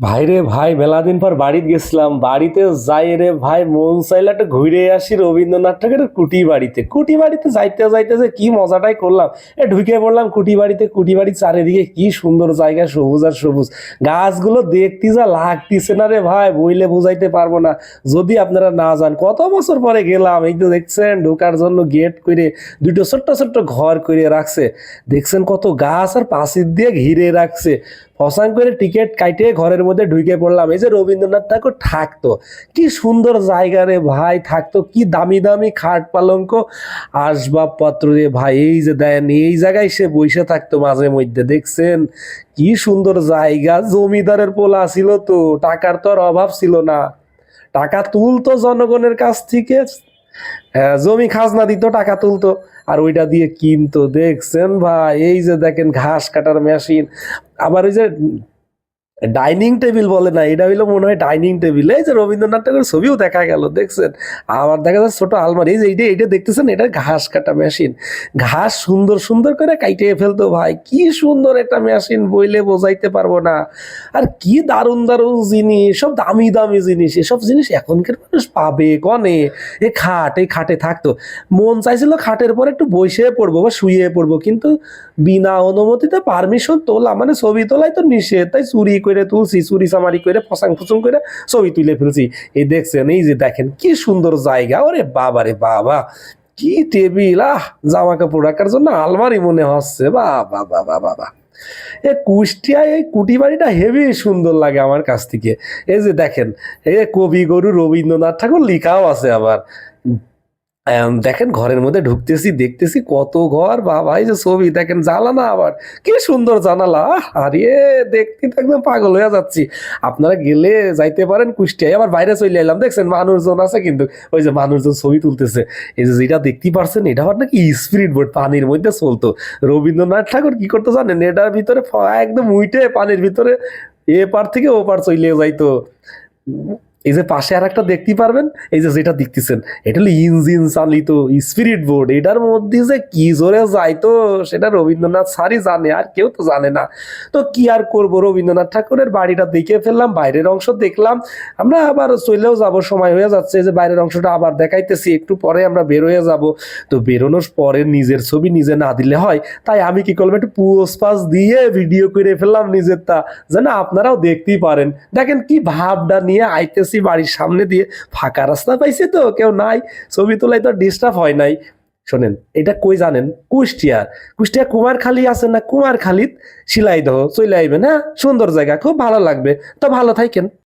ভাই রে ভাই মেলা দিন পর বাড়িতে গেছিলাম। বাড়িতে যাই রে ভাই, মন চাইলে একটা ঘুরে আসি রবীন্দ্রনাথ ঠাকুরের কুটি বাড়িতে কুটি বাড়িতে যাইতে যাইতে যে কি মজাটাই করলাম। এ ঢুকে পড়লাম কুটি বাড়িতে কুটি বাড়ি চারিদিকে কি সুন্দর জায়গা, সবুজ আর সবুজ। গাছগুলো দেখতে যা লাগতিছে না রে ভাই, বইলে বুঝাইতে পারব না। যদি আপনারা না যান, কত বছর পরে গেলাম, এই তো দেখছেন, ঢোকার জন্য গেট করে, দুটো ছোট্ট ছোট্ট ঘর করে রাখছে। দেখছেন কত গাছ আর পাশির দিয়ে ঘিরে রাখছে। ফসাং করে টিকিট কাইটে ঘরের মধ্যে ঢুকে পড়লাম। এই যে রবীন্দ্রনাথ ঠাকুর থাকতো, কি সুন্দর জায়গা রে ভাই, থাকতো, কি দামি দামি খাট পালঙ্ক, আসবাবপত্র রে ভাই, এই যে দেন, এই জায়গায় সে বসে থাকতো মাঝে মধ্যে, দেখছেন? কি সুন্দর জায়গা, জমিদারের পোলা ছিল তো, টাকার তো আর অভাব ছিল না। টাকা তুলতো জনগণের কাছ থেকে জমি খাজনা দিত, টাকা তুলতো, আর ওইটা দিয়ে কিনতো। দেখছেন ভাই, এই যে দেখেন ঘাস কাটার মেশিন আবার ওই যে ডাইনিং টেবিল বলে না, এটা হইল মনে হয় ডাইনিং টেবিল। এই যে রবীন্দ্রনাথ ঠাকুরের ছবিও দেখা গেল, দেখছেন? আবার দেখা যাচ্ছে ছোট আলমারি যে এইটা এইটা দেখতেছেন? এটা ঘাস কাটা মেশিন। ঘাস সুন্দর সুন্দর করে কাইটে ফেলতো ভাই, কি সুন্দর একটা মেশিন, বইলে বোঝাইতে পারব না। আর কি দারুণ দারুণ জিনিস, সব দামি দামি জিনিস, এসব জিনিস এখনকার মানুষ পাবে কনে? এ খাট, এই খাটে থাকতো। মন চাইছিল খাটের পর একটু বসে পড়ব বা শুয়ে পড়ব, কিন্তু বিনা অনুমতিতে পারমিশন তোলা মানে ছবি তোলাই তো নিষেধ, তাই চুরি করে তুলছি, চুরি চামারি করে, ফসাং ফুসুং করে ছবি তুলে ফেলছি। এই দেখছেন, এই যে দেখেন, কি সুন্দর জায়গা। ওরে বাবা রে বাবা, কি টেবিল, আহ, জামা কাপড় রাখার জন্য আলমারি মনে হচ্ছে। বাবা বাবা বাবা এ কুষ্টিয়ায় এই কুটি বাড়িটা হেভি সুন্দর লাগে আমার কাছ থেকে। এই যে দেখেন এই কবি গরু রবীন্দ্রনাথ ঠাকুর লেখাও আছে আবার। দেখেন ঘরের মধ্যে ঢুকতেছি, দেখতেছি কত ঘর, বাবা, এই যে ছবি, দেখেন জানালা আবার। কি সুন্দর জানালা আরে দেখতে একদম পাগল হয়ে যাচ্ছি। আপনারা গেলে যাইতে পারেন কুষ্টিয়ায়, আবার বাইরে চলে এলাম, দেখছেন মানুষজন আছে কিন্তু, ওই যে মানুষজন ছবি তুলতেছে। এই যে যেটা দেখতে পারছেন, এটা আবার নাকি স্পিরিট বোর্ড পানির মধ্যে চলতো। রবীন্দ্রনাথ ঠাকুর কি করতে জানেন, এটার ভিতরে একদম উইটে পানির ভিতরে, এ পার থেকে ও পার চলে যাইতো। এই যে পাশে আর একটা দেখতে পারবেন, এই যে যেটা দেখতেছেন, এটা হলো ইঞ্জিন চালিত স্পিরিট বোর্ড এটার মধ্যে যে কি জোরে যাইতো সেটা রবীন্দ্রনাথ স্যারই জানে, আর কেউ তো জানে না। তো কি আর করব, রবীন্দ্রনাথ ঠাকুরের বাড়িটা দেখে ফেললাম, বাইরের অংশ দেখলাম, আমরা আবার চলেও যাব, সময় হয়ে যাচ্ছে যে বাইরের অংশটা আবার দেখাইতেছি, একটু পরে আমরা বের হয়ে যাব। তো বেরোনোর পরে নিজের ছবি নিজে না দিলে হয়, তাই আমি কি করলাম, একটু পোস্ট পাস দিয়ে ভিডিও করে ফেললাম নিজের তা যেন আপনারাও দেখতেই পারেন। দেখেন কি ভাবটা নিয়ে আইতেছি বাড়ির সামনে দিয়ে ফাঁকা রাস্তা পাইছে তো, কেউ নাই, ছবি তোলায় তো ডিস্টার্ব হয় নাই। শোনেন, এটা কই জানেন? কুষ্টিয়া। কুষ্টিয়া কুমারখালী আছে না কুমারখালীত? সিলাইদহ চলে আইবে না সুন্দর জায়গা, খুব ভালো লাগবে। তো ভালো থাকেন